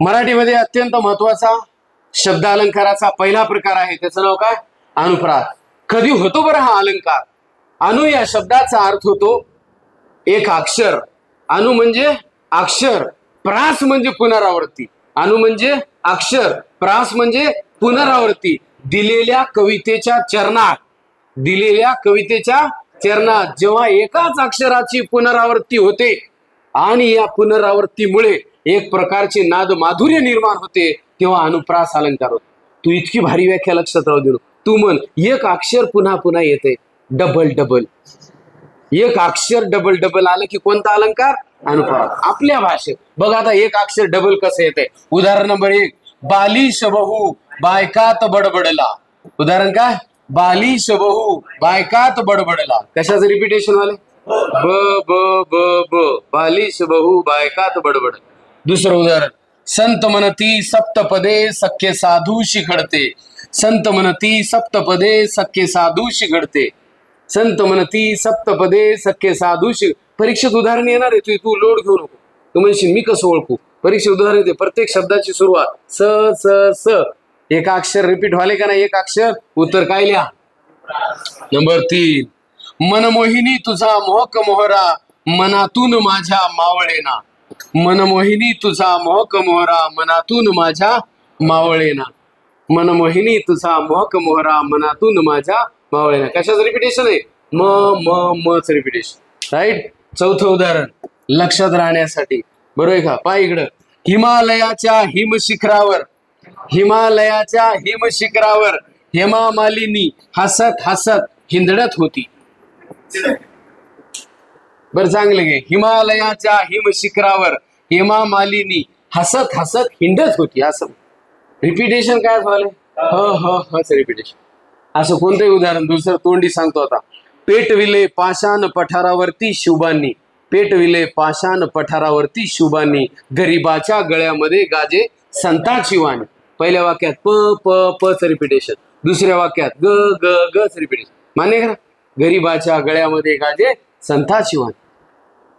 मराठीमध्ये अत्यंत महत्त्वाचा शब्द अलंकाराचा पहिला प्रकार आहे. त्याचं नाव काय? अनुप्रात. कधी होतो बरं हा अलंकार? अनु या शब्दाचा अर्थ होतो एक अक्षर. अनु म्हणजे अक्षर. प्रास म्हणजे पुनरावृत्ती. अनु म्हणजे अक्षर. प्रास म्हणजे पुनरावृत्ती. दिलेल्या कवितेच्या चरणात. दिलेल्या कवितेच्या चरणात. जेव्हा एकाच अक्षराची पुनरावृत्ती होते आणि या पुनरावृत्तीमुळे एक प्रकारचे नाद माधुर्य निर्माण होते तेव्हा अनुप्रास अलंकार होतो. तू इतकी भारी व्याख्या लक्षात राहू देऊ तू म्हण एक अक्षर पुन्हा पुन्हा येते. Double double. एक अक्षर डबल डबल आलं की कोणता अलंकार? अनुप्रास. आपल्या भाषेत. बघ आता एक अक्षर डबल कसं येते. उदाहरण नंबर एक बाली शबहू बायकात बडबडला. उदाहरण काय? बाली शबहू बायकात बडबडला. कशाचं रिपिटेशन वाले? ब ब ब ब. बाली शबहू बायकात बडबडला. दुसरं उदाहरण. संत मनती सप्तपदे सख्य साधू शिखडते. संत म्हणती सप्तपदे सख्य साधू शिखडते. संत म्हणती सप्तपदे सख्य साधूशी परीक्षेत उदाहरण येणार आहे तू तू लोड घेऊ नको. तू म्हणशील मी कसं ओळखू? परीक्षेत उदाहरण येते प्रत्येक शब्दाची सुरुवात स स स. एक अक्षर रिपीट व्हाले का नाही? एक अक्षर उत्तर काय लिहा? नंबर तीन. मनमोहिनी तुझा मोहक मोहरा मनातून माझ्या मावळेना. मनमोहिनी तुझा मोहक मोहरा मनातून माझ्या मावळेना. मनमोहिनी तुझा मोहक मोहरा मनातून माझ्या मावळेना. कशाचं रिपिटेशन आहे? म म मच रिपिटेशन राईट चौथं उदाहरण. लक्षात राहण्यासाठी. बरोबर का? पाय इकडं. हिमालयाच्या हिमशिखरावर. हिमालयाच्या हिमशिखरावर हेमा मालिनी हसत हसत हिंदडत होती. बर चांगलं घे हिमालयाच्या हिमशिखरावर हेमा मालिनी हसत हसत हिंडत होती असं. रिपिटेशन काय झालं ह ह हच रिपिटेशन असं कोणतंही उदाहरण दुसरं तोंडी सांगतो आता. पेटविले पाषाण पठारावरती शुभांनी. पेटविले पाषाण पठारावरती शुभांनी. गरीबाच्या गळ्यामध्ये गाजे संता शिवानी. पहिल्या वाक्यात प प पच रिपिटेशन दुसऱ्या वाक्यात ग ग गच रिपिटेशन मान्य करा गरीबाच्या गळ्यामध्ये गाजे संता शिवानी.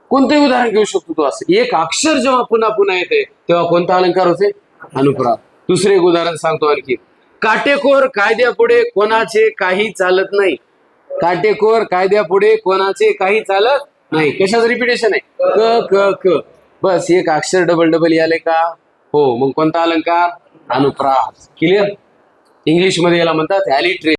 कोणतंही उदाहरण घेऊ शकतो तो असं एक अक्षर जेव्हा पुन्हा पुन्हा येते तेव्हा कोणता अलंकार होते? अनुप्रास दुसरे एक उदाहरण सांगतो आणखी. काटेकोर कायद्यापुढे कोणाचे काही चालत नाही. काटेकोर कायद्यापुढे कोणाचे काही चालत नाही. कशाचं रिपिटेशन आहे? क क क. बस एक अक्षर डबल डबल याले का? हो मग कोणता अलंकार? अनुप्रास क्लिअर इंग्लिशमध्ये याला म्हणतात ॲलिट्रे